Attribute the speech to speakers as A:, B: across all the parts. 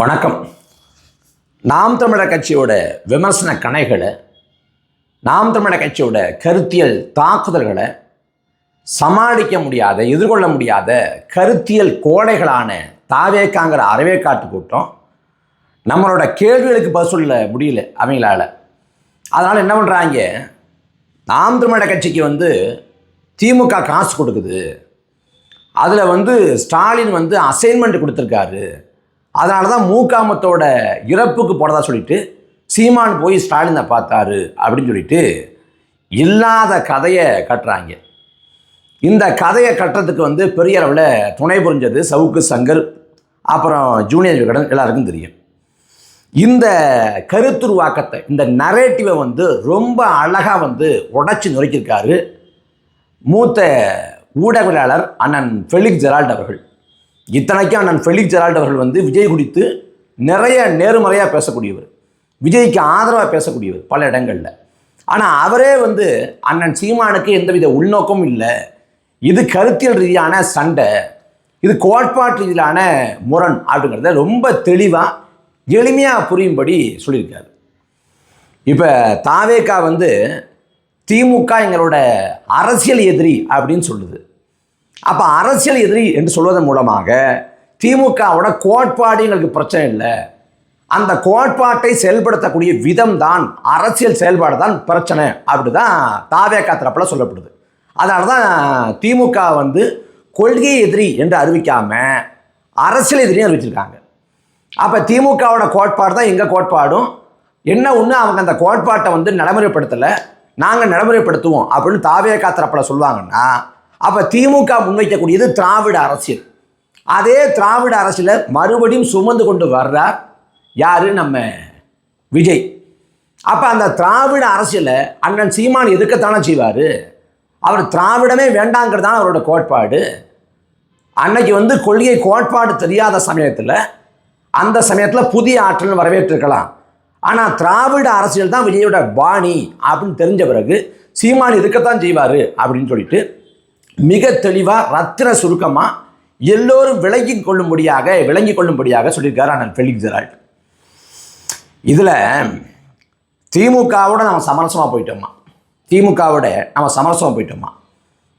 A: வணக்கம். நாம் தமிழர் கட்சியோட விமர்சன கணைகளை நாம் தமிழர் கட்சியோட கருத்தியல் தாக்குதல்களை சமாளிக்க முடியாத எதிர்கொள்ள முடியாத கருத்தியல் கோடைகளான தாவேக்காங்கிற அறவேக்காட்டு கூட்டம் நம்மளோட கேள்விகளுக்கு பதில் சொல்ல முடியல அவங்களால. அதனால் என்ன பண்ணுறாங்க நாம் தமிழர் கட்சிக்கு வந்து திமுக காசு கொடுக்குது. அதில் வந்து ஸ்டாலின் வந்து அசைன்மெண்ட் கொடுத்துருக்காரு. அதனால தான் மூக்காமத்தோட இறப்புக்கு போனதா சொல்லிட்டு சீமான் போய் ஸ்டாலினை பார்த்தாரு அப்படின்னு சொல்லிட்டு இல்லாத கதையை கட்டுறாங்க. இந்த கதையை கட்டுறதுக்கு வந்து பெரிய அளவில் துணை புரிஞ்சது சவுக்கு சங்கர் அப்புறம் ஜூனியர் விகடன் எல்லாருக்கும் தெரியும். இந்த கருத்துருவாக்கத்தை இந்த நரேட்டிவை வந்து ரொம்ப அழகாக வந்து உடச்சி நுரைக்கியிருக்காரு மூத்த ஊடகவியலாளர் அண்ணன் ஃபெலிக்ஸ் ஜெரால்ட் அவர்கள். இத்தனைக்கும் அண்ணன் ஃபெலிக்ஸ் ஜெரால்ட் அவர்கள் வந்து விஜய் குறித்து நிறைய நேர்மறையாக பேசக்கூடியவர். விஜய்க்கு ஆதரவாக பேசக்கூடியவர் பல இடங்களில். ஆனால் அவரே வந்து அண்ணன் சீமானுக்கு எந்தவித உள்நோக்கமும் இல்லை. இது கருத்தியல் ரீதியான சண்டை. இது கோட்பாட்டு ரீதியிலான முரண் அப்படிங்கிறத ரொம்ப தெளிவாக எளிமையாக புரியும்படி சொல்லியிருக்காரு. இப்போ தாவேக்கா வந்து திமுக எங்களோட அரசியல் எதிரி அப்படின்னு சொல்லுது. அப்போ அரசியல் எதிரி என்று சொல்வதன் மூலமாக திமுகவோட கோட்பாடு எங்களுக்கு பிரச்சனை இல்லை. அந்த கோட்பாட்டை செயல்படுத்தக்கூடிய விதம் தான் அரசியல் செயல்பாடு தான் பிரச்சனை அப்படி தான் தாவே காத்திரப்பில் சொல்லப்படுது. அதனால தான் திமுக வந்து கொள்கை எதிரி என்று அறிவிக்காம அரசியல் எதிரியும் அறிவிச்சிருக்காங்க. அப்போ திமுகவோட கோட்பாடு தான் எங்கள் கோட்பாடும்? என்ன ஒன்று அவங்க அந்த கோட்பாட்டை வந்து நடைமுறைப்படுத்தலை? நாங்கள் நடைமுறைப்படுத்துவோம் அப்படின்னு தாவே காத்திரப்பில் சொல்லுவாங்கன்னா அப்போ திமுக முன்வைக்கக்கூடியது திராவிட அரசியல். அதே திராவிட அரசியலை மறுபடியும் சுமந்து கொண்டு வர்றார் யார்? நம்ம விஜய். அப்போ அந்த திராவிட அரசியலை அண்ணன் சீமான் எதிர்க்கத்தானே செய்வார்? அவர் திராவிடமே வேண்டாங்கிறதான அவரோட கோட்பாடு. அன்னைக்கு வந்து கொள்கை கோட்பாடு தெரியாத சமயத்தில் அந்த சமயத்தில் புதிய ஆற்றல் வரவேற்றிருக்கலாம். ஆனால் திராவிட அரசியல் தான் விஜயோட பாணி அப்படின்னு தெரிஞ்ச பிறகு சீமான் இருக்கத்தான் செய்வார் அப்படின்னு சொல்லிட்டு மிக தெளிவாக ரத்தின சுருக்கமாக எல்லோரும் விளங்கி கொள்ளும்படியாக விளங்கி கொள்ளும்படியாக சொல்லியிருக்காரு அண்ணன் ஃபெலிக்ஸ் ஜெரால்ட். இதில் திமுகவோட நம்ம சமரசமாக போயிட்டோமா? திமுகவோட நம்ம சமரசமாக போயிட்டோமா?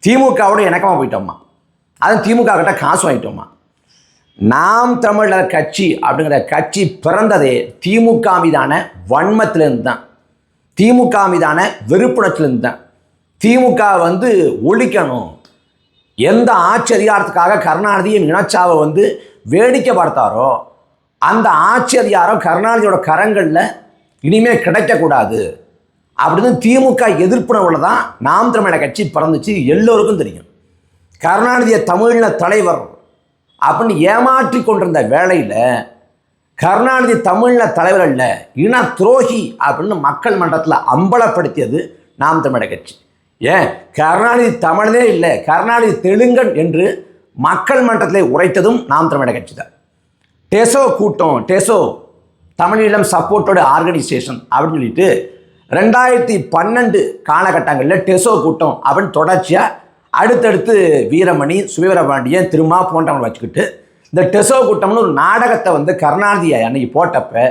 A: திமுகவோட இணக்கமாக போயிட்டோமா? அதுவும் திமுக கிட்ட காசு வாங்கிட்டோமா? நாம் தமிழர் கட்சி அப்படிங்கிற கட்சி பிறந்ததே திமுக மீதான வன்மத்திலிருந்து தான் திமுக மீதான வெறுப்புணர்ச்சிலிருந்து தான் திமுக வந்து ஒழிக்கணும். எந்த ஆட்சி அதிகாரத்துக்காக கருணாநிதியும் இனச்சாவை வந்து வேடிக்கை பார்த்தாரோ அந்த ஆட்சி அதிகாரம் கருணாநிதியோட கரங்களில் இனிமேல் கிடைக்கக்கூடாது அப்படின்னு திமுக எதிர்ப்புணர்வில் தான் நாம் தமிழர் கட்சி பிறந்துச்சு எல்லோருக்கும் தெரியும். கருணாநிதியை தமிழில் தலைவர் அப்படின்னு ஏமாற்றி கொண்டிருந்த வேளையில் கருணாநிதி தமிழில் தலைவர் இன துரோகி அப்படின்னு மக்கள் மன்றத்தில் அம்பலப்படுத்தியது நாம் தமிழக கட்சி. ஏன்? கருணாநிதி தமிழனே இல்லை. கருணாநிதி தெலுங்கன் என்று மக்கள் மன்றத்தில் உரைத்ததும் நாம் தமிழக கட்சி தான். டெசோ கூட்டம் டெசோ தமிழீழம் சப்போர்ட்டோட ஆர்கனைசேஷன் அப்படின்னு சொல்லிட்டு ரெண்டாயிரத்தி பன்னெண்டு காலகட்டங்களில் டெசோ கூட்டம் அப்படின்னு தொடர்ச்சியாக அடுத்தடுத்து வீரமணி சுயவரபாண்டியன் திருமா போன்றவங்களை வச்சுக்கிட்டு இந்த டெசோ கூட்டம்னு ஒரு நாடகத்தை வந்து கருணாநிதி அன்னைக்கு போட்டப்ப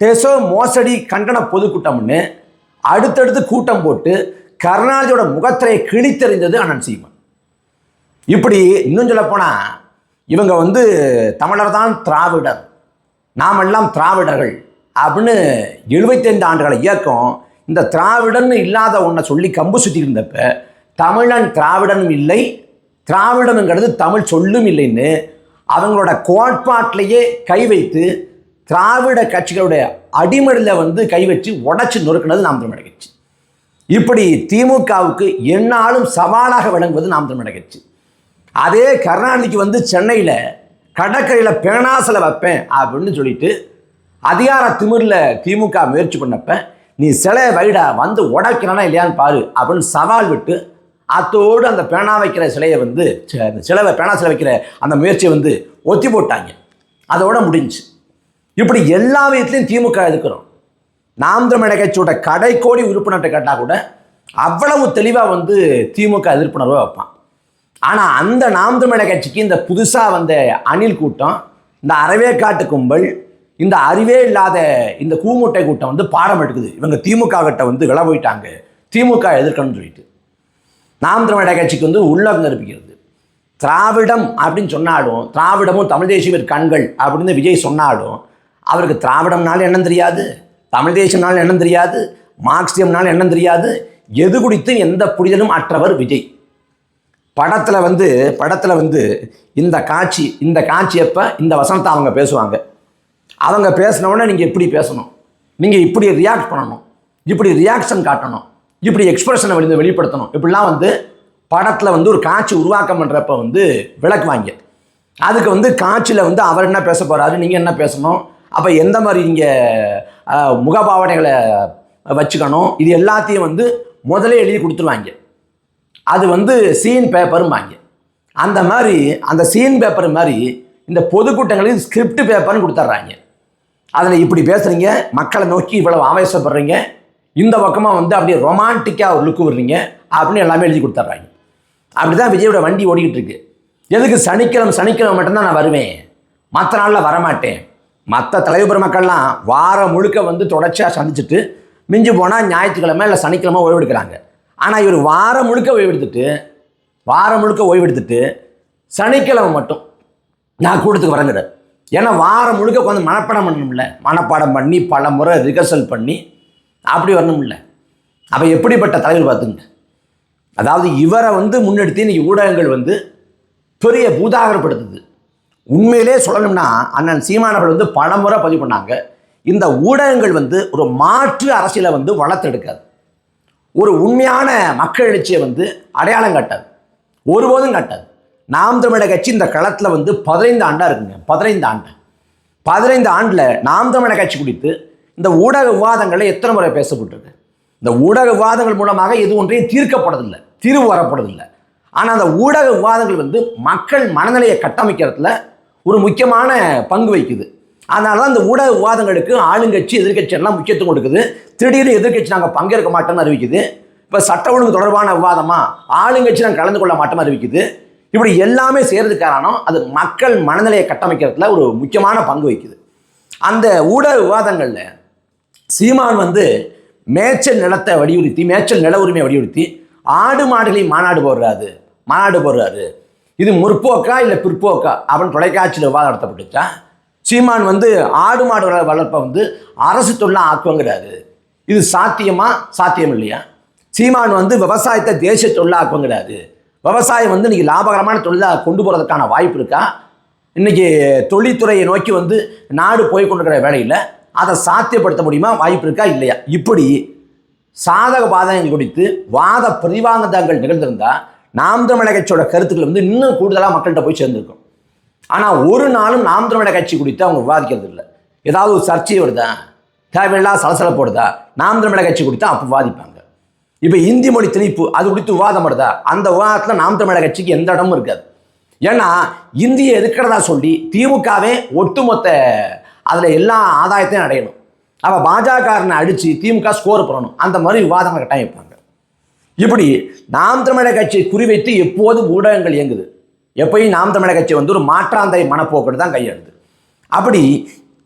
A: டெசோ மோசடி கண்டன பொதுக்கூட்டம்னு அடுத்தடுத்து கூட்டம் போட்டு கருணாநிதியோட முகத்திரையை கிழித்தெறிந்தது அண்ணன் சீமான். இப்படி இன்னும் சொல்லப்போனால் இவங்க வந்து தமிழர் தான் திராவிடர் நாமெல்லாம் திராவிடர்கள் அப்படின்னு எழுபத்தைந்து ஆண்டுகளை இயக்கம் இந்த திராவிடன்னு இல்லாத ஒன்றை சொல்லி கம்பு சுற்றி இருந்தப்ப தமிழன் திராவிடனும் இல்லை திராவிடனுங்கிறது தமிழ் சொல்லும் இல்லைன்னு அவங்களோட கோட்பாட்டிலேயே கை வைத்து திராவிட கட்சிகளுடைய அடிமடியில் வந்து கை வச்சு உடச்சி நொறுக்கினது நாம் தமிழ் கட்சி. இப்படி திமுகவுக்கு என்னாலும் சவாலாக விளங்குவது நாம் தமிழக கட்சி. அதே கருணாநிதிக்கு வந்து சென்னையில் கடற்கரையில் பேனாசில் வைப்பேன் அப்படின்னு சொல்லிட்டு அதிகார திமிரில் திமுக முயற்சி பண்ணப்ப நீ சிலை வைடா வந்து உடைக்கிறானா இல்லையான்னு பாரு அப்படின்னு சவால் விட்டு அத்தோடு அந்த பேனா வைக்கிற சிலையை வந்து சி- அந்த சிலை பேனா சிலை வைக்கிற அந்த முயற்சியை வந்து ஒத்தி போட்டாங்க. அதோட முடிஞ்சு. இப்படி எல்லா விதத்துலையும் திமுக எதுக்கிறோம்? நாம் தமிழக கட்சியோட கடைக்கோடி உறுப்பினர்கிட்ட கேட்டால் கூட அவ்வளவு தெளிவாக வந்து திமுக எதிர்ப்புணர்வை வைப்பான். ஆனால் அந்த நாம் தமிழர் கட்சிக்கு இந்த புதுசாக வந்த அணில் கூட்டம் இந்த அறவேக்காட்டு கும்பல் இந்த அறிவே இல்லாத இந்த கூமுட்டை கூட்டம் வந்து பாடம் எடுக்குது. இவங்க திமுக கிட்ட வந்து விளை போயிட்டாங்க. திமுக எதிர்க்கணும்னு சொல்லிட்டு. நாம் தமிழக கட்சிக்கு வந்து உள்ளம் நிரப்பிக்கிறது. திராவிடம் அப்படின்னு சொன்னாலும் திராவிடமும் தமிழ் தேசியவர் கண்கள் அப்படின்னு விஜய் சொன்னாலும் அவருக்கு திராவிடம்னாலும் என்னன்னு தெரியாது. தமிழ் தேசியம்னாலும் என்ன தெரியாது மார்க்சியம்னாலும் எண்ணம் தெரியாது. எது குறித்து எந்த புரிதலும் அற்றவர் விஜய். படத்தில் வந்து படத்தில் வந்து இந்த காட்சி இந்த காட்சி எப்போ? இந்த வசனத்தை அவங்க பேசுவாங்க. அவங்க பேசின நீங்கள் இப்படி பேசணும். நீங்கள் இப்படி ரியாக்ட் பண்ணணும். இப்படி ரியாக்ஷன் காட்டணும். இப்படி எக்ஸ்பிரஷனை வெளி வெளிப்படுத்தணும். இப்படிலாம் வந்து படத்தில் வந்து ஒரு காட்சி உருவாக்கம் பண்ணுறப்ப வந்து விளக்குவாங்க அதுக்கு வந்து காட்சியில் வந்து அவர் என்ன பேச போகிறாரு நீங்கள் என்ன பேசணும்? அப்போ எந்த மாதிரி நீங்கள் முகபாவனைகளை வச்சுக்கணும். இது எல்லாத்தையும் வந்து முதலே எழுதி கொடுத்துருவாங்க. அது வந்து சீன் பேப்பரும்பாங்க அந்த மாதிரி அந்த சீன் பேப்பர் மாதிரி இந்த பொதுக்கூட்டங்களுக்கு ஸ்கிரிப்ட் பேப்பர்னு கொடுத்துட்றாங்க. அதில் இப்படி பேசுகிறீங்க மக்களை நோக்கி இவ்வளவு ஆவேசப்படுறீங்க இந்த பக்கமாக வந்து அப்படியே ரொமான்டிக்காக ஒரு லுக்கு விடுறீங்க அப்படின்னு எல்லாமே எழுதி கொடுத்துட்றாங்க. அப்படி தான் விஜயோட வண்டி ஓடிக்கிட்டு இருக்கு. எதுக்கு சனிக்கிழமை சனிக்கிழமை மட்டும்தான் நான் வருவேன். மற்ற நாளில் வரமாட்டேன். மற்ற தலைவர் மக்கள்லாம் வாரம் முழுக்க வந்து தொடர்ச்சியாக சந்திச்சுட்டு மிஞ்சி போனால் ஞாயிற்றுக்கிழமை இல்லை சனிக்கிழமை ஓய்வெடுக்கிறாங்க. ஆனால் இவர் வாரம் முழுக்க ஓய்வெடுத்துட்டு வாரம் முழுக்க ஓய்வெடுத்துட்டு சனிக்கிழமை மட்டும் நான் கூட்டத்துக்கு வரங்கிறார். ஏன்னா வாரம் முழுக்க கொஞ்சம் மனப்பாடம் பண்ணணும்ல. மனப்பாடம் பண்ணி பல முறை ரிகர்சல் பண்ணி அப்படி வரணும்ல. அப்போ எப்படிப்பட்ட தலைவர் பார்த்துங்க. அதாவது இவரை வந்து முன்னெடுத்து இன்னைக்கு ஊடகங்கள் வந்து பெரிய பூதாகரப்படுத்துது. உண்மையிலே சொல்லணும்னா அண்ணன் சீமானவர்கள் வந்து பலமுறை பதிவு பண்ணாங்க. இந்த ஊடகங்கள் வந்து ஒரு மாற்று அரசியலை வந்து வளர்த்தெடுக்காது. ஒரு உண்மையான மக்கள் எழுச்சியை வந்து அடையாளம் காட்டாது. ஒருபோதும் காட்டாது. நாம் தமிழக கட்சி இந்த களத்தில் வந்து பதினைந்து ஆண்டாக இருக்குங்க. பதினைந்து ஆண்டு. பதினைந்து ஆண்டில் நாம் தமிழக கட்சி குறித்து இந்த ஊடக விவாதங்களில் எத்தனை முறை பேசப்பட்டிருக்கு? இந்த ஊடக விவாதங்கள் மூலமாக எது ஒன்றையும் தீர்க்கப்படுறதில்லை தீர்வு வரப்படுறதில்லை ஆனால் அந்த ஊடக விவாதங்கள் வந்து மக்கள் மனநிலையை கட்டமைக்கிறதுல ஒரு முக்கியமான பங்கு வகிக்குது. அதனால தான் இந்த ஊடக விவாதங்களுக்கு ஆளுங்கட்சி எதிர்க்கட்சி எல்லாம் முக்கியத்துவம் கொடுக்குது. திடீர்னு எதிர்க்கட்சி நாங்கள் பங்கேற்க மாட்டோம்னு அறிவிக்குது. இப்போ சட்ட ஒழுங்கு தொடர்பான விவாதமாக ஆளுங்கட்சி நாங்கள் கலந்து கொள்ள மாட்டோம்னு அறிவிக்குது. இப்படி எல்லாமே செய்கிறது காரணம் அது மக்கள் மனநிலையை கட்டமைக்கிறதுல ஒரு முக்கியமான பங்கு வகிக்குது. அந்த ஊடக விவாதங்களில் சீமான் வந்து மேய்ச்சல் நிலத்தை வலியுறுத்தி மேய்ச்சல் நில உரிமையை வலியுறுத்தி ஆடு மாடுகளையும் மாநாடு போடுறாரு. மாநாடு போடுறாரு. இது முற்போக்கா இல்லை பிற்போக்கா? அவன் தொலைக்காட்சியில் விவாதம் நடத்தப்பட்டுச்சா? சீமான் வந்து ஆடு மாடு வளர்ப்பை வந்து அரசு தொழிலாக ஆக்குவங்கிறாரு இது சாத்தியமா? சாத்தியம் இல்லையா? சீமான் வந்து விவசாயத்தை தேசிய தொழிலாக்குவங்கிறாரு விவசாயம் வந்து இன்றைக்கி லாபகரமான தொழிலாக கொண்டு போகிறதுக்கான வாய்ப்பு இருக்கா? இன்னைக்கு தொழில்துறையை நோக்கி வந்து நாடு போய் கொண்டிருக்கிற வேலையில் அதை சாத்தியப்படுத்த முடியுமா? வாய்ப்பு இருக்கா? இல்லையா? இப்படி சாதக பாதகங்கள் குறித்து வாத பிரதிவாதங்கள் நிகழ்ந்திருந்தால் நாம் தமிழக கட்சியோட கருத்துக்கள் வந்து இன்னும் கூடுதலாக மக்கள்கிட்ட போய் சேர்ந்துருக்கும். ஆனால் ஒரு நாளும் நாம் தமிழக கட்சி குறித்து அவங்க விவாதிக்கிறது இல்லை. ஏதாவது ஒரு சர்ச்சை வருதா? தேவையில்லாத சலசலப்பு வருதா? நாம் தமிழக கட்சி குறித்து அப்போ விவாதிப்பாங்க. இப்போ இந்தி மொழி திணிப்பு அது குறித்து விவாதம் வருதா? அந்த விவாதத்தில் நாம் தமிழக கட்சிக்கு எந்த இடமும் இருக்காது. ஏன்னா இந்தியை எதிர்க்கிறதா சொல்லி திமுகவே ஒட்டுமொத்த அதில் எல்லா ஆதாயத்தையும் அடையணும். அப்போ பாஜகாரனை அடித்து திமுக ஸ்கோர் பண்ணணும் அந்த மாதிரி விவாதங்கள் கட்டாயம் வைப்பாங்க. இப்படி நாம் தமிழக கட்சியை குறிவைத்து எப்போதும் ஊடகங்கள் இயங்குது. எப்பயும் நாம் தமிழக கட்சி வந்து ஒரு மாற்றாந்தை மனப்போக்கோடு தான் கையாளுது அப்படி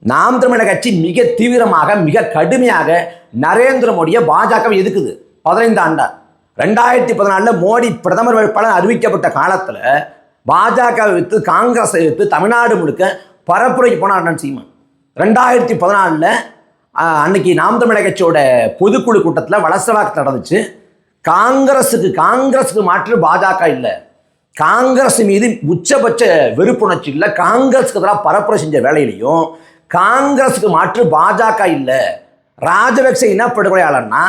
A: நாம் தமிழக கட்சி மிக தீவிரமாக மிக கடுமையாக நரேந்திர மோடியை பாஜக எதுக்குது பதினைந்து ஆண்டா ரெண்டாயிரத்தி பதினாலில் மோடி பிரதமர் வேட்பாளர் அறிவிக்கப்பட்ட காலத்தில் பாஜக வைத்து காங்கிரஸை வைத்து தமிழ்நாடு முழுக்க பரப்புரைக்கு போனார் அண்ணன் சீமான். ரெண்டாயிரத்தி பதினாலில் அன்னைக்கு நாம் தமிழக கட்சியோட பொதுக்குழு கூட்டத்தில் வளசவாக்கு நடந்துச்சு. காங்கிரஸுக்கு காங்கிரஸுக்கு மாற்று பாஜக இல்லை. காங்கிரஸ் மீது உச்சபட்ச வெறுப்புணர்ச்சி இல்லை. காங்கிரஸுக்கு எதிராக பரப்புரை செஞ்ச வேலையிலையும் காங்கிரஸுக்கு மாற்று பாஜக இல்லை. ராஜபக்சே இனப்படுகொலையாளன்னா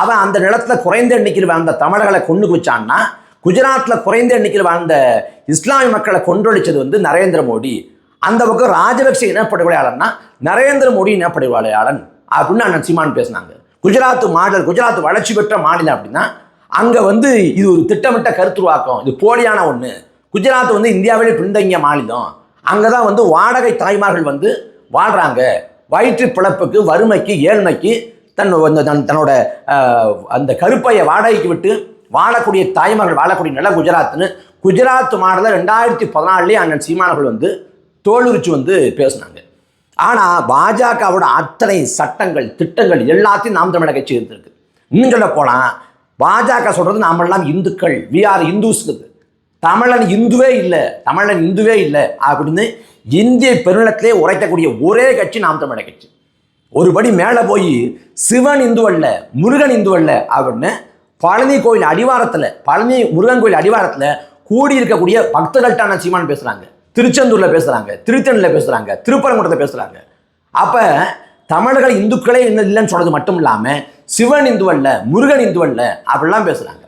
A: அவன் அந்த நிலத்தில் குறைந்த எண்ணிக்கையில் வாழ்ந்த தமிழர்களை கொண்டு குச்சான்னா குஜராத்தில் குறைந்த எண்ணிக்கையில் வாழ்ந்த இஸ்லாமிய மக்களை கொன்றொழிச்சது வந்து நரேந்திர மோடி. அந்த பக்கம் ராஜபக்சே இனப்படுகொலையாளன்னா நரேந்திர மோடி இனப்படுகொலையாளன் அப்படின்னு அண்ணன் சீமான் பேசினாங்க. குஜராத் மாடல் குஜராத் வளர்ச்சி பெற்ற மாநிலம் அப்படின்னா அங்கே வந்து இது ஒரு திட்டமிட்ட கருத்துருவாக்கம். இது போலியான ஒன்று குஜராத் வந்து இந்தியாவிலே பின்தங்கிய மாநிலம். அங்கே தான் வந்து வாடகை தாய்மார்கள் வந்து வாழ்கிறாங்க வயிற்று பிழப்புக்கு வறுமைக்கு ஏழ்மைக்கு தன் அந்த தன் தன்னோட அந்த கருப்பையை வாடகைக்கு விட்டு வாழக்கூடிய தாய்மார்கள் வாழக்கூடிய நில குஜராத்னு குஜராத் மாடலில் ரெண்டாயிரத்தி பதினாலே அண்ணன் சீமானர்கள் வந்து தோலுரிச்சு வந்து பேசினாங்க. ஆனால் பாஜகவோட அத்தனை சட்டங்கள் திட்டங்கள் எல்லாத்தையும் நாம் தமிழக கட்சி இருந்திருக்கு இன்னும் சொல்ல போனால் பாஜக சொல்கிறது நாமெல்லாம் இந்துக்கள். வி ஆர் இந்துஸ்க்கு தமிழன் இந்துவே இல்லை. தமிழன் இந்துவே இல்லை. அப்படின்னு இந்திய பெருநிலத்திலே உரைக்கக்கூடிய ஒரே கட்சி நாம் தமிழக கட்சி. ஒருபடி மேலே போய் சிவன் இந்து அல்ல முருகன் இந்து அல்ல அப்படின்னு பழனி கோயில் அடிவாரத்தில் பழனி முருகன் கோயில் அடிவாரத்தில் கூடி இருக்கக்கூடிய பக்தர்கள்ட்டான சீமான் பேசுகிறாங்க திருச்செந்தூரில் பேசுகிறாங்க திருத்தணியில் பேசுகிறாங்க திருப்பரங்குன்றத்தில் பேசுகிறாங்க அப்போ தமிழர்கள் இந்துக்களே இன்னும் இல்லைன்னு சொல்றது மட்டும் இல்லாமல் சிவன் இந்து அல்ல முருகன் இந்து அல்ல அப்படிலாம் பேசுகிறாங்க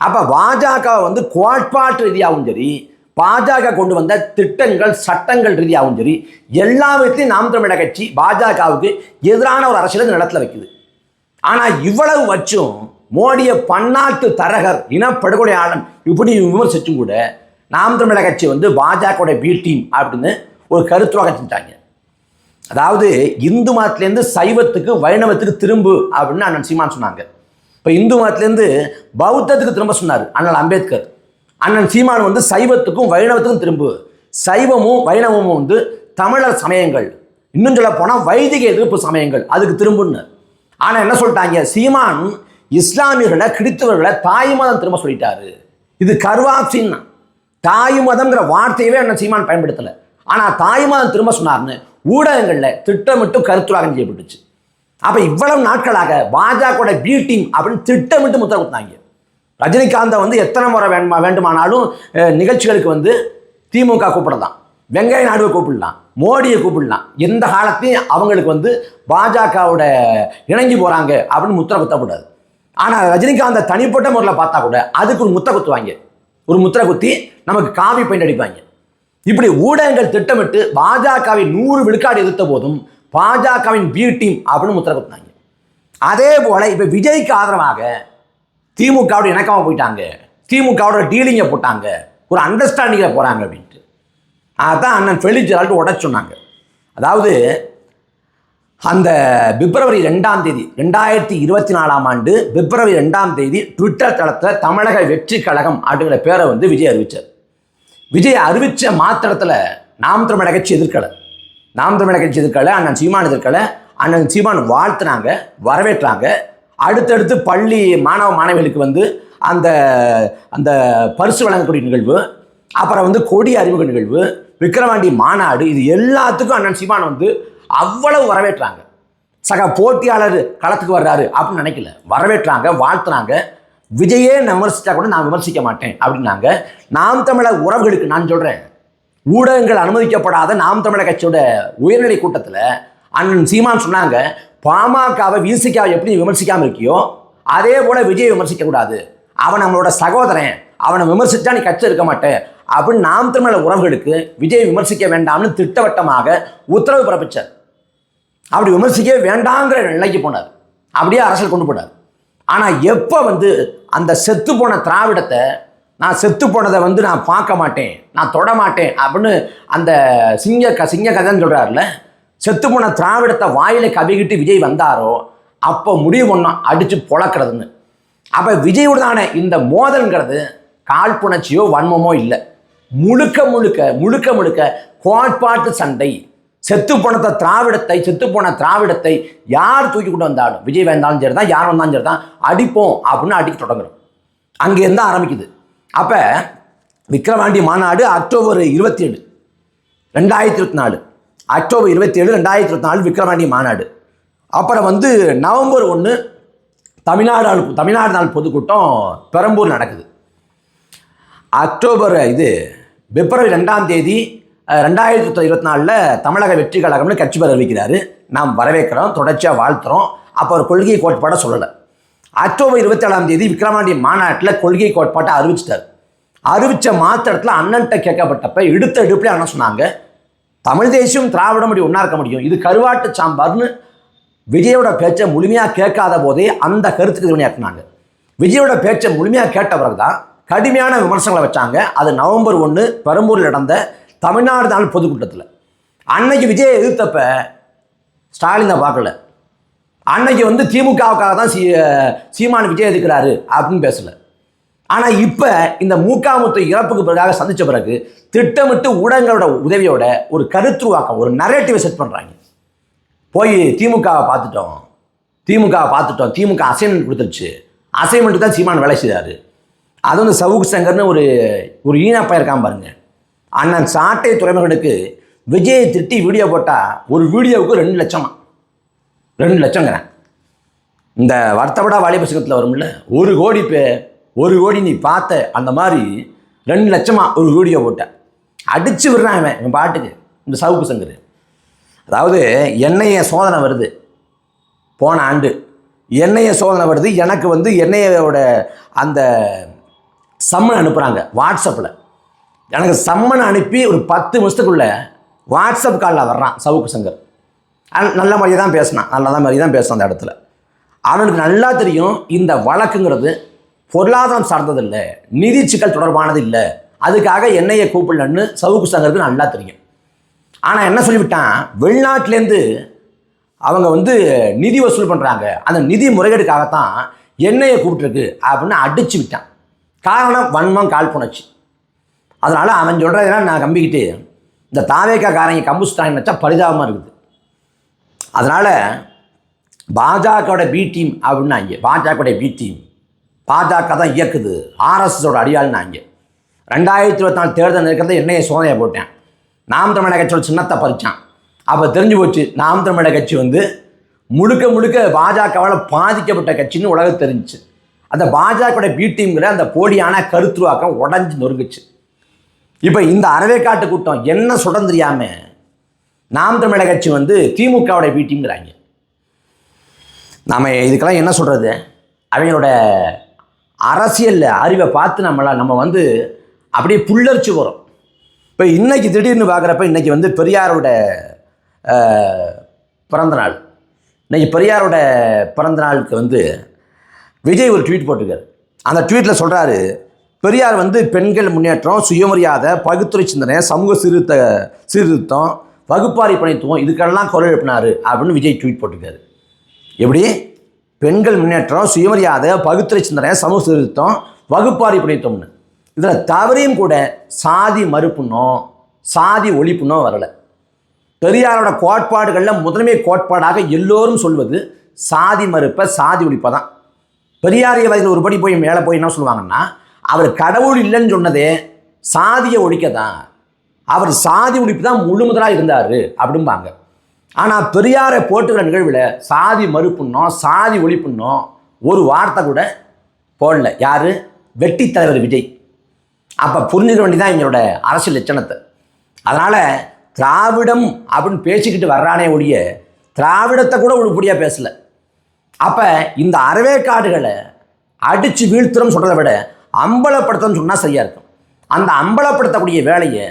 A: அப்போ பாஜக வந்து கோட்பாட்டு ரீதியாகவும் சரி பாஜக கொண்டு வந்த திட்டங்கள் சட்டங்கள் ரீதியாகவும் சரி எல்லா விதத்திலையும் நாம் தமிழக கட்சி பாஜகவுக்கு எதிரான ஒரு அரசியலை இந்த நிலத்தில் வைக்குது. ஆனால் இவ்வளவு வச்சும் மோடியை பன்னாட்டு தரகர் இனப்படுகொலையாளன் இப்படி விமர்சிச்சும் கூட நாம் தமிழக கட்சி வந்து பாஜகவோட பி டீம் அப்படின்னு ஒரு கருத்துவாக செஞ்சாங்க அதாவது இந்து மதத்துலேருந்து சைவத்துக்கு வைணவத்துக்கு திரும்பு அப்படின்னு அண்ணன் சீமான் சொன்னாங்க. இப்போ இந்து மதத்துலேருந்து பௌத்தத்துக்கு திரும்ப சொன்னார் அண்ணன் அம்பேத்கர். அண்ணன் சீமான் வந்து சைவத்துக்கும் வைணவத்துக்கும் திரும்பு. சைவமும் வைணவமும் வந்து தமிழர் சமயங்கள். இன்னும் சொல்ல போனால் வைதிக எதிர்ப்பு சமயங்கள். அதுக்கு திரும்புன்னு. ஆனால் என்ன சொல்லிட்டாங்க? சீமான் இஸ்லாமியர்களை கிறித்தவர்களை தாய் மதம் திரும்ப சொல்லிட்டாரு. இது கர்வாப்சின் தாய் மதம்ங்கிற வார்த்தையவே அண்ணன் சீமான் பயன்படுத்தலை. ஆனால் தாய் மதம் திரும்ப சொன்னார்னு ஊடகங்களில் திட்டமிட்டு கருத்துராகம் செய்யப்பட்டுச்சு. அப்போ இவ்வளவு நாட்களாக பாஜகவோட பி டீம் அப்படின்னு திட்டமிட்டு முத்திர குத்தாங்க ரஜினிகாந்தை வந்து எத்தனை முறை வேண்டுமா வேண்டுமானாலும் நிகழ்ச்சிகளுக்கு வந்து திமுக கூப்பிடலாம். வெங்கைய நாடுவை கூப்பிடலாம். மோடியை கூப்பிடலாம். எந்த காலத்தையும் அவங்களுக்கு வந்து பாஜகவோட இணங்கி போகிறாங்க அப்படின்னு முத்திர குத்தக்கூடாது. ஆனால் ரஜினிகாந்தை தனிப்பட்ட முறையில் பார்த்தா கூட அதுக்கு ஒரு முத்த குத்துவாங்க. ஒரு முத்திர குத்தி நமக்கு காவி பெயிண்ட் அடிப்பாங்க. இப்படி ஊடகங்கள் திட்டமிட்டு பாஜகவை நூறு விழுக்காடு எதிர்த்த போதும் பாஜகவின் பி டீம் அப்படின்னு முத்திரை குத்தினாங்க. அதே போல இப்போ விஜய்க்கு ஆதரவாக திமுகவோட இணக்கமாக போயிட்டாங்க. திமுகவோட டீலிங்கை போட்டாங்க. ஒரு அண்டர்ஸ்டாண்டிங்கில் போகிறாங்க அப்படின்ட்டு. அதான் அண்ணன் ஃபெலிஜ் உடச்சு சொன்னாங்க. அதாவது அந்த பிப்ரவரி ரெண்டாம் தேதி ரெண்டாயிரத்தி இருபத்தி நாலாம் ஆண்டு பிப்ரவரி ரெண்டாம் தேதி ட்விட்டர் தளத்தில் தமிழக வெற்றி கழகம் அப்படிங்கிற பேரை வந்து விஜய் அறிவித்தார் விஜய் அறிவித்த மாத்திரத்தில் நாம் தமிழக கட்சி எதிர்க்கலை. நாம் தமிழக கட்சி எதிர்க்கலை அண்ணன் சீமான் எதிர்க்கலை அண்ணன் சீமான் வாழ்த்துனாங்க வரவேற்றாங்க. அடுத்தடுத்து பள்ளி மாணவ மாணவிகளுக்கு வந்து அந்த அந்த பரிசு வழங்கக்கூடிய நிகழ்வு அப்புறம் வந்து கொடி அறிமுக நிகழ்வு விக்கிரவாண்டி மாநாடு இது எல்லாத்துக்கும் அண்ணன் சீமான் வந்து அவ்வளவு வரவேற்றாங்க. சக போட்டியாளர் களத்துக்கு வர்றாரு அப்படின்னு நினைக்கல. வரவேற்றாங்க வாழ்த்துனாங்க. விஜயே விமர்சித்தா கூட நான் விமர்சிக்க மாட்டேன் அப்படின்னாங்க. நாம் தமிழர் உறவுகளுக்கு நான் சொல்கிறேன் ஊடகங்கள் அனுமதிக்கப்படாத நாம் தமிழர் கட்சியோட உயர்நிலை கூட்டத்தில் அண்ணன் சீமான் சொன்னாங்க பாமகவை விசிகாவை எப்படி விமர்சிக்காமல் இருக்கியோ அதே போல் விஜய் விமர்சிக்கக்கூடாது அவன் நம்மளோட சகோதரன். அவனை விமர்சித்தா நீ கட்சி இருக்க மாட்டேன் அப்படின்னு நாம் தமிழர் உறவுகளுக்கு விஜய் விமர்சிக்க வேண்டாம்னு திட்டவட்டமாக உத்தரவு பிறப்பிச்சார். அப்படி விமர்சிக்கவே வேண்டாங்கிற நிலைக்கு போனார். அப்படியே அரசியல் கொண்டு போனார். ஆனால் எப்போ வந்து அந்த செத்து போன திராவிடத்தை நான் செத்து போனதை வந்து நான் பார்க்க மாட்டேன் நான் தொட மாட்டேன் அப்படின்னு அந்த சிங்க க சிங்க கதைன்னு சொல்கிறாருல செத்து போன திராவிடத்தை வாயில கவிக்கிட்டு விஜய் வந்தாரோ அப்போ முடிவு பண்ணோம் அடித்து பொழக்கிறதுன்னு. அப்போ விஜயுடனான இந்த மோதல்ங்கிறது காழ்ப்புணர்ச்சியோ வன்மமோ இல்லை. முழுக்க முழுக்க முழுக்க முழுக்க கோட்பாட்டு சண்டை. செத்து திராவிடத்தை செத்து போன திராவிடத்தை யார் தூக்கி கொண்டு வந்தாலும் விஜய் வந்தாலும் சரி தான் யார் வந்தாலும் சரி தான் அடிப்போம் அப்படின்னு அடிக்க தொடங்குறோம். அங்கேருந்து ஆரம்பிக்குது. அப்போ விக்கிரவாண்டி மாநாடு அக்டோபர் இருபத்தி ஏழு ரெண்டாயிரத்தி இருபத்தி நாலு அக்டோபர் இருபத்தி ஏழு ரெண்டாயிரத்தி இருபத்தி நாலு விக்ரவாண்டி மாநாடு. அப்புறம் வந்து நவம்பர் ஒன்று தமிழ்நாடு நாள் தமிழ்நாடு நாள் பொதுக்கூட்டம் பெரம்பூர் நடக்குது. அக்டோபர் இது பிப்ரவரி ரெண்டாம் தேதி ரெண்டாயிரத்தி இருபத்தி நாலில் தமிழக வெற்றி கழகம்னு கட்சி பேர் அறிவிக்கிறாரு. நாம் வரவேற்கிறோம் தொடர்ச்சியாக வாழ்த்துறோம். அப்போ ஒரு கொள்கை கோட்பாடை சொல்லலை. அக்டோபர் இருபத்தேழாம் தேதி விக்ரமாண்டி மாநாட்டில் கொள்கை கோட்பாட்டை அறிவிச்சிட்டார். அறிவித்த மாத்திரத்தில் அண்ணன்ட்ட கேட்கப்பட்டப்ப எடுத்த எடுப்பிலே அண்ணன் சொன்னாங்க தமிழ் தேசியம் திராவிடம் அப்படி ஒன்றா இருக்க முடியும். இது கருவாட்டு சாம்பார்னு விஜயோட பேச்சை முழுமையாக கேட்காத போதே அந்த கருத்துக்கு துணையாக்குனாங்க விஜயோட பேச்சை முழுமையாக கேட்ட பிறகு தான் கடுமையான விமர்சனங்களை வச்சாங்க. அது நவம்பர் ஒன்று பெரம்பூரில் நடந்த தமிழ்நாடு நாள் பொதுக்கூட்டத்தில். அன்னைக்கு விஜயை எதிர்த்தப்ப ஸ்டாலினை பார்க்கல. அன்னைக்கு வந்து திமுகவுக்காக தான் சீ சீமான் விஜய் எதிர்க்கிறாரு அப்படின்னு பேசல. ஆனால் இப்போ இந்த மூக்காமுத்து இறப்புக்கு பிறகாக சந்தித்த பிறகு திட்டமிட்டு ஊடகங்களோட உதவியோட ஒரு கருத்துருவாக்கம் ஒரு நரேட்டிவை செட் பண்ணுறாங்க போய் திமுகவை பார்த்துட்டோம். திமுகவை பார்த்துட்டோம். திமுக அசைன்மெண்ட் கொடுத்துருச்சு. அசைன்மெண்ட்டு தான் சீமான் வேலை செய்தார் அது வந்து சவுக் சங்கர்னு ஒரு ஒரு ஈனப்பா இருக்கான் பாருங்கள் அண்ணன் சாட்டை துறைமுகனுக்கு விஜயை திட்டி வீடியோ போட்டால் ஒரு வீடியோவுக்கு ரெண்டு லட்சமா? ரெண்டு லட்சங்கிறேன். இந்த வருத்தப்படா வாலிப சங்கத்தில் வரும்ல ஒரு கோடி பே ஒரு கோடி நீ பார்த்த அந்த மாதிரி ரெண்டு லட்சமா ஒரு வீடியோ போட்டேன் அடித்து விடுறான் இவன் இவன் பாட்டுக்கு இந்த சவுக்கு சங்கர். அதாவது எண்ணெய சோதனை வருது. போன ஆண்டு எண்ணெய சோதனை வருது. எனக்கு வந்து எண்ணெயோட அந்த சம்மன் அனுப்புகிறாங்க வாட்ஸ்அப்பில் எனக்கு சம்மன் அனுப்பி ஒரு பத்து நிமிஷத்துக்குள்ள வாட்ஸ்அப் காலில் வர்றான் சவுக்கு சங்கர். நல்ல மாதிரியே தான் பேசினான். நல்ல மாதிரி தான் பேசினான் அந்த இடத்துல. அவனுக்கு நல்லா தெரியும் இந்த வழக்குங்கிறது பொருளாதாரம் சார்ந்ததில்லை நிதி சிக்கல் தொடர்பானது இல்லை. அதுக்காக என்னையை கூப்பிடலன்னு சவுக்கு சங்கருக்கு நல்லா தெரியும். ஆனால் என்ன சொல்லிவிட்டான்? வெளிநாட்டிலேருந்து அவங்க வந்து நிதி வசூல் பண்ணுறாங்க அந்த நிதி முறைகேடுக்காகத்தான் என்னையை கூப்பிட்டுருக்கு அப்படின்னு அடிச்சு விட்டான். காரணம் வன்மம் கால் காழ்ப்புணர்ச்சி அதனால் அவன் சொல்கிறதெல்லாம் நான் கம்பிக்கிட்டு இந்த தாவேக்கா காரங்க கம்புஸ்தாங்க நினச்சா பரிதாபமாக இருக்குது. அதனால் பாஜகவோட பி டீம் அப்படின்னாங்க. பாஜகவோட பி டீம் பாஜக தான் இயக்குது. ஆர்எஸ்எஸோட அடியாள்னாங்க. ரெண்டாயிரத்தி இருபத்தி நாலு தேர்தல் இருக்கிறத என்னைய சோதனையை போட்டேன். நாம் தமிழக கட்சியோட சின்னத்தை பறித்தான் அப்போ தெரிஞ்சு போச்சு நாம் தமிழக கட்சி வந்து முழுக்க முழுக்க பாஜகவால் பாதிக்கப்பட்ட கட்சின்னு உலகம் தெரிஞ்சிச்சு. அந்த பாஜகவோட பி டீம்கிற அந்த போலியான கருத்துருவாக்கம் உடஞ்சி நொறுங்குச்சு. இப்போ இந்த அறவேக்காட்டு கூட்டம் என்ன சுடம் தெரியாம நாம் தமிழக கட்சி வந்து திமுகவோட பி நாம் இதுக்கெல்லாம் என்ன சொல்கிறது அவங்களோட அரசியல் அறிவை பார்த்து நம்மளால் நம்ம வந்து அப்படியே புல்லரிச்சு வரும் இப்போ இன்றைக்கி திடீர்னு பார்க்குறப்ப இன்னைக்கு வந்து பெரியாரோட பிறந்தநாள். பிறந்த நாள் பெரியாரோட பிறந்த நாளுக்கு வந்து விஜய் ஒரு ட்வீட் போட்டிருக்காரு. அந்த ட்வீட்டில் சொல்கிறாரு பெரியார் வந்து பெண்கள் முன்னேற்றம் சுயமரியாதை பகுத்துறை சிந்தனை சமூக சீர்திருத்த சீர்திருத்தம் வகுப்பாரி பணித்துவம் இதுக்கெல்லாம் குரல் எழுப்பினார் அப்படின்னு விஜய் ட்வீட் போட்டிருக்காரு. எப்படி? பெண்கள் முன்னேற்றம் சுயமரியாதை பகுத்துறை சிந்தனை சமூக சீர்திருத்தம் வகுப்பாரி பணித்துவம்னு. இதில் தவறையும் கூட சாதி மறுப்புனோ சாதி ஒழிப்புனோ வரலை. பெரியாரோட கோட்பாடுகளில் முதன்மை கோட்பாடாக எல்லோரும் சொல்வது சாதி மறுப்பை சாதி ஒழிப்பை தான். பெரியாரியவாதிகள் ஒருபடி போய் மேலே போய் என்ன சொல்லுவாங்கன்னா அவர் கடவுள் இல்லைன்னு சொன்னதே சாதியை ஒழிக்க தான் அவர் சாதி ஒழிப்பு தான் முழு முதலாக இருந்தார் அப்படிம்பாங்க. ஆனால் பெரியாரை போட்டுக்கிற நிகழ்வில் சாதி மறுப்புன்னோ சாதி ஒழிப்புன்னோ ஒரு வார்த்தை கூட போடல. யார்? வெட்டி தலைவர் விஜய். அப்போ புரிஞ்சுக்க வேண்டியதான் எங்களோட அரசியல் லட்சணத்தை. அதனால் திராவிடம் அப்படின்னு பேசிக்கிட்டு வர்றானே ஒழிய திராவிடத்தை கூட உழுப்படியாக பேசலை. அப்போ இந்த அறவேக்காடுகளை அடித்து வீழ்த்துறோம் சொல்கிறத விட அம்பலப்படுத்தன்னு சொன்னால் சரியாக இருக்கும். அந்த அம்பலப்படுத்தக்கூடிய வேலையை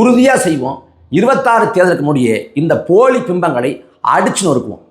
A: உறுதியாக செய்வோம். இருபத்தாறு தேர்தலுக்கு முடிய இந்த போலி பிம்பங்களை அடிச்சு நொறுக்குவோம்.